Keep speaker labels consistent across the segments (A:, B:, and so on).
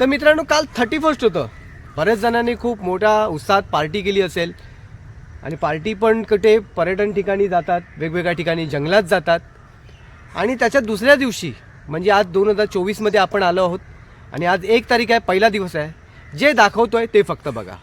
A: तर मित्रांनो काल थर्टी फर्स्ट होतं. बऱ्याच जणांनी खूप मोठ्या उत्साहात पार्टी केली असेल. आणि पार्टी पण कुठे पर्यटन ठिकाणी जातात वेगवेगळ्या ठिकाणी जंगलात जातात. आणि त्याच्या दुसऱ्या दिवशी म्हणजे आज दोन हजार चोवीसमध्ये आपण आलो आहोत. आणि आज एक तारीख आहे पहिला दिवस आहे. जे दाखवतो आहे ते फक्त बघा.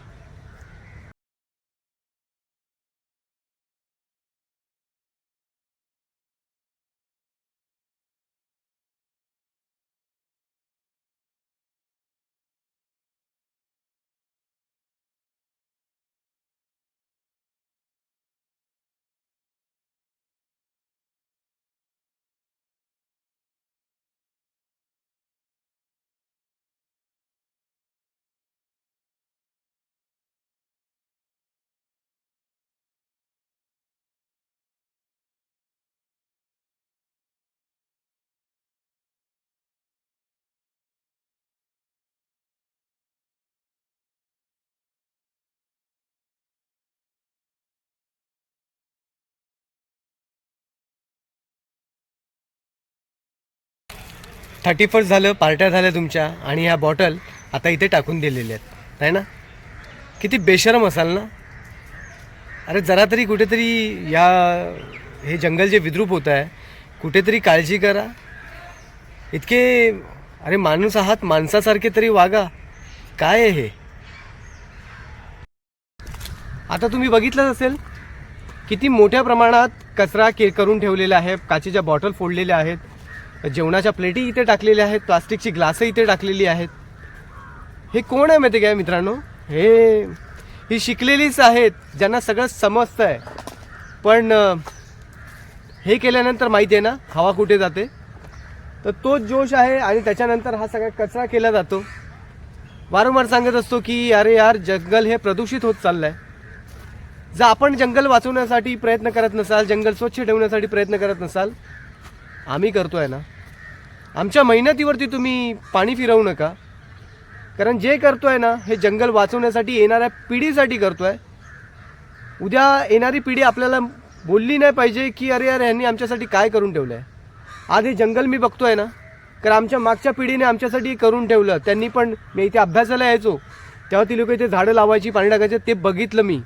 A: थर्टी फर्स्ट झालं पार्ट्या झाल्या तुमच्या आणि ह्या बॉटल आता इथे टाकून दिलेल्या आहेत. आहे ना? किती बेशरम असाल ना? अरे जरा तरी कुठेतरी या हे जंगल जे विद्रूप होत आहे कुठेतरी काळजी करा. इतके अरे माणूस आहात माणसासारखे तरी वागा. काय आहे हे? आता तुम्ही बघितलंच असेल किती मोठ्या प्रमाणात कचरा के करून ठेवलेला आहे काचेच्या बॉटल फोडलेल्या आहेत. जेवणाच्या प्लेटी इथे टाकलेल्या आहेत प्लास्टिकची ग्लासं इथे टाकलेली आहेत. हे कोण आहे माहिती काय मित्रांनो? हे ही शिकलेलीच आहेत ज्यांना सगळं समजतं आहे पण हे केल्यानंतर माहिती आहे ना हवा कुठे जाते? तर तोच जोश आहे आणि त्याच्यानंतर हा सगळा कचरा केला जातो. वारंवार सांगत असतो की अरे यार जंगल हे प्रदूषित होत चाललं आहे जर आपण जंगल वाचवण्यासाठी प्रयत्न करत नसाल जंगल स्वच्छ ठेवण्यासाठी प्रयत्न करत नसाल आम्ही करतो आहे ना. आमच्या मेहनतीवरती तुम्ही पाणी फिरवू नका. कारण जे करतो आहे ना हे जंगल वाचवण्यासाठी येणाऱ्या पिढीसाठी करतो आहे उद्या येणारी पिढी आपल्याला बोलली नाही पाहिजे की अरे अरे ह्यांनी आमच्यासाठी काय करून ठेवलं आहे आज हे जंगल मी बघतो आहे ना कारण आमच्या मागच्या पिढीने आमच्यासाठी करून ठेवलं. त्यांनी पण मी इथे अभ्यासाला यायचो. तेव्हा ती लोक इथे झाडं लावायची पाणी टाकायचे ते बघितलं मी.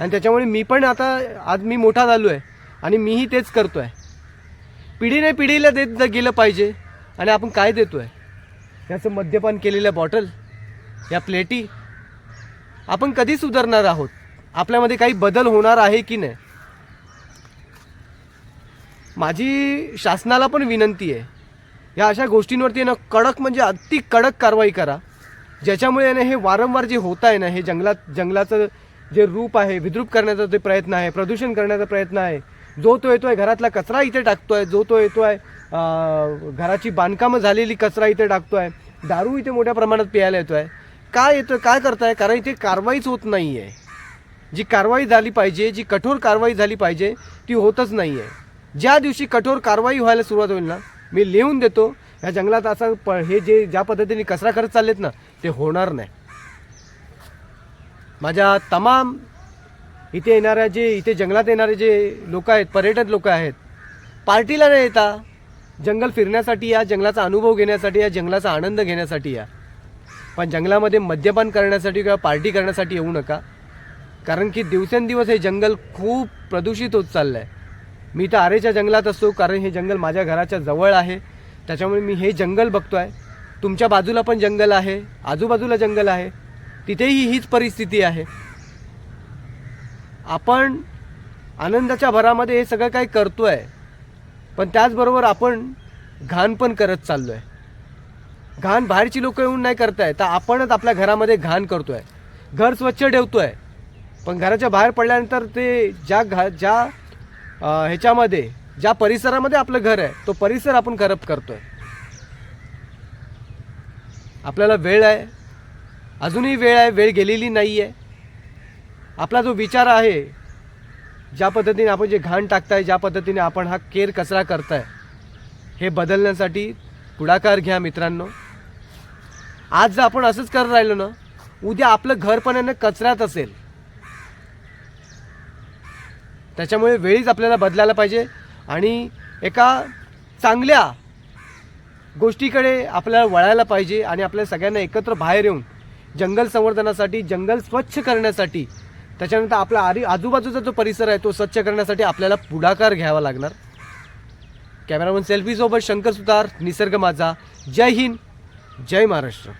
A: आणि त्याच्यामुळे मी पण आता आज मी मोठा झालो आहे आणि मीही तेच करतो आहे पिढीने पिढीला देत गेलं पाहिजे. आणि आपण काय देतो आहे याचं मद्यपान केलेल्या बॉटल या प्लेटी आपण कधी सुधारणार आहोत? आपल्यामध्ये काही बदल होणार आहे की नाही? माझी शासनाला पण विनंती आहे. या अशा गोष्टींवरती ना कडक म्हणजे अति कडक कारवाई करा. ज्याच्यामुळे ना हे वारंवार जे होत आहे ना हे जंगलात जंगलाचं जे रूप आहे विद्रूप करण्याचा जे प्रयत्न आहे प्रदूषण करण्याचा प्रयत्न आहे जो तो येतोय घरातला कचरा इथे टाकतोय जो तो येतोय घराची बांधकामं झालेली कचरा इथे टाकतोय दारू इथे मोठ्या प्रमाणात प्यायला येतोय. काय येतोय काय करताय? कारण इथे कारवाईच होत नाही आहे जी कारवाई झाली पाहिजे जी कठोर कारवाई झाली पाहिजे ती होतच नाही आहे ज्या दिवशी कठोर कारवाई व्हायला सुरुवात होईल ना मी लिहून देतो ह्या जंगलात असं प हे जे ज्या पद्धतीने कचरा करत चाललेत ना ते होणार नाही. माझ्या तमाम इथे येणाऱ्या जे इथे जंगलात येणारे जे लोक आहेत पर्यटक लोक आहेत पार्टीला न येता जंगल फिरण्यासाठी या जंगलाचा अनुभव घेण्यासाठी या जंगलाचा आनंद घेण्यासाठी या. पण जंगलामध्ये मद्यपान करण्यासाठी किंवा पार्टी करण्यासाठी येऊ नका. कारण की दिवसेंदिवस हे जंगल खूप प्रदूषित होत चाललं आहे मी तर आरेच्या जंगलात असतो कारण हे जंगल माझ्या घराच्या जवळ आहे. त्याच्यामुळे मी हे जंगल बघतो आहे तुमच्या बाजूला पण जंगल आहे आजूबाजूला जंगल आहे. तिथेही हीच परिस्थिती आहे. आपण आनंदाच्या भरामध्ये हे सगळं काही करतो आहे पण त्याचबरोबर आपण घाण पण करत चाललो आहे घाण बाहेरची लोक येऊन नाही करत आहे तर आपणच आपल्या घरामध्ये घाण करतो आहे घर स्वच्छ ठेवतो आहे पण घराच्या बाहेर पडल्यानंतर ते ज्या घा ज्या ह्याच्यामध्ये ज्या परिसरामध्ये आपलं घर आहे तो परिसर आपण खराब करतो आहे आपल्याला वेळ आहे अजूनही वेळ आहे वेळ गेलेली नाही आहे आपला जो विचार आहे ज्या पद्धतीने आपण जे घाण टाकताय ज्या पद्धतीने आपण हा केर कचरा करताय हे बदलण्यासाठी पुढाकार घ्या मित्रांनो. आज जर आपण असंच करत राहिलो ना उद्या आपलं घर पण आहे कचऱ्यात असेल. त्याच्यामुळे वेळीच आपल्याला बदलायला पाहिजे आणि एका चांगल्या गोष्टीकडे आपल्याला वळायला पाहिजे आणि आपल्या सगळ्यांना एकत्र बाहेर येऊन जंगल संवर्धनासाठी जंगल स्वच्छ करण्यासाठी त्याच्यानंतर आपला आरी आजूबाजूचा जो परिसर आहे तो स्वच्छ करण्यासाठी आपल्याला पुढाकार घ्यावा लागणार. कॅमेरामन सेल्फीसोबत शंकर सुतार निसर्ग माझा. जय हिंद. जय महाराष्ट्र.